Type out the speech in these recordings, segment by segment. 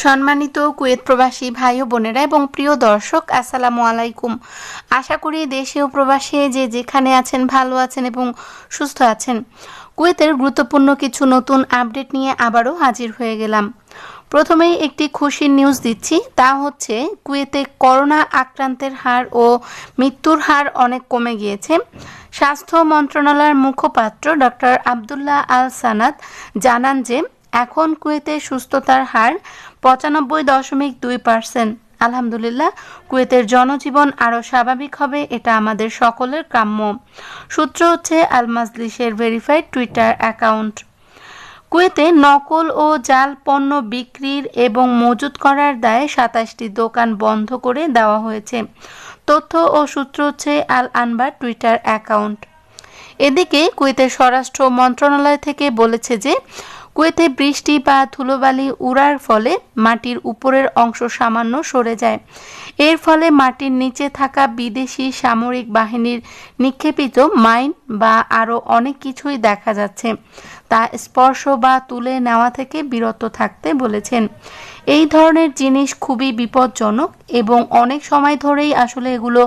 সম্মানিত কুয়েত প্রবাসী ভাই ও বোনেরা এবং প্রিয় দর্শক, আসসালামু আলাইকুম। আশা করি দেশে ও প্রবাসে যে যেখানে আছেন, ভালো আছেন এবং সুস্থ আছেন, কুয়েতের গুরুত্বপূর্ণ কিছু নতুন আপডেট নিয়ে আবারও হাজির হয়ে গেলাম। প্রথমেই একটি খুশির নিউজ দিচ্ছি, তা হচ্ছে কুয়েতে করোনা আক্রান্তের হার ও মৃত্যুর হার অনেক কমে গিয়েছে। স্বাস্থ্য মন্ত্রণালয়ের মুখপাত্র ডক্টর আবদুল্লাহ আল সানাদ জানান যে এখন কুয়েতে সুস্থতার হার পঁচানব্বই দশমিক দুই পার্সেন্ট। আলহামদুলিল্লাহ, কুয়েতের জনজীবন আরও স্বাভাবিক হবে, এটা আমাদের সকলের কাম্য। সূত্র হচ্ছে আল মাজলিসের ভেরিফাইড টুইটার অ্যাকাউন্ট। কুয়েতে নকল ও জাল পণ্য বিক্রির এবং মজুত করার দায়ে সাতাশটি দোকান বন্ধ করে দেওয়া হয়েছে। তথ্য ও সূত্র হচ্ছে আল আনবার টুইটার অ্যাকাউন্ট। এদিকে কুয়েতের স্বরাষ্ট্র মন্ত্রণালয় থেকে বলেছে যে কুয়েতে বৃষ্টি বা ধুলোবালি উড়ার ফলে মাটির উপরের অংশ সামান্য সরে যায়। এর ফলে মাটির নিচে থাকা বিদেশি সামরিক বাহিনীর নিক্ষেপিত মাইন বা আরও অনেক কিছুই দেখা যাচ্ছে। তা স্পর্শ বা তুলে নেওয়া থেকে বিরত থাকতে বলেছেন। এই ধরনের জিনিস খুবই বিপজ্জনক এবং অনেক সময় ধরেই আসলে এগুলো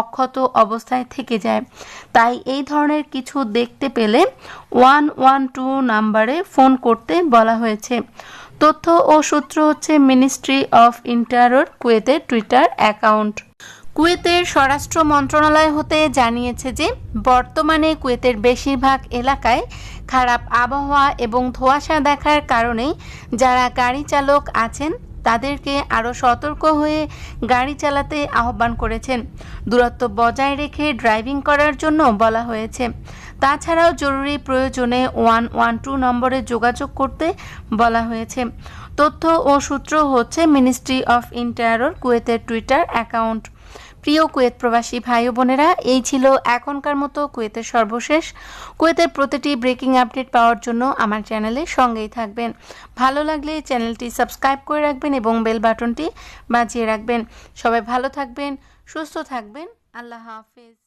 অক্ষত অবস্থায় থেকে যায়। তাই এই ধরনের কিছু দেখতে পেলে ওয়ান ওয়ান টু নাম্বারে ফোন করতে বলা হয়েছে। তথ্য ও সূত্র হচ্ছে মিনিস্ট্রি অফ ইন্টারোর কুয়েতের টুইটার অ্যাকাউন্ট। কুয়েতের স্বরাষ্ট্র মন্ত্রণালয় হতে জানিয়েছে যে, বর্তমানে কুয়েতের বেশিরভাগ এলাকায় খারাপ আবহাওয়া এবং ধোঁয়াশা দেখার কারণেই যারা গাড়ি চালক আছেন, তাদেরকে আরও সতর্ক হয়ে গাড়ি চালাতে আহ্বান করেছেন। দূরত্ব বজায় রেখে ড্রাইভিং করার জন্য বলা হয়েছে। তাছাড়াও জরুরি প্রয়োজনে ওয়ান ওয়ান টু নম্বরে যোগাযোগ করতে বলা হয়েছে। তথ্য ও সূত্র হচ্ছে মিনিস্ট্রি অফ ইন্টারোর কুয়েতের টুইটার অ্যাকাউন্ট প্রিয় কুয়েত প্রবাসী ভাই বোনেরা, এই ছিল এখনকার মতো কুয়েতের সর্বশেষ। কুয়েতের প্রতিটি ব্রেকিং আপডেট পাওয়ার জন্য আমার চ্যানেলে সঙ্গেই থাকবেন। ভালো লাগলে চ্যানেলটি সাবস্ক্রাইব করে রাখবেন এবং বেল বাটনটি বাজিয়ে রাখবেন। সবাই ভালো থাকবেন, সুস্থ থাকবেন। আল্লাহ হাফেজ।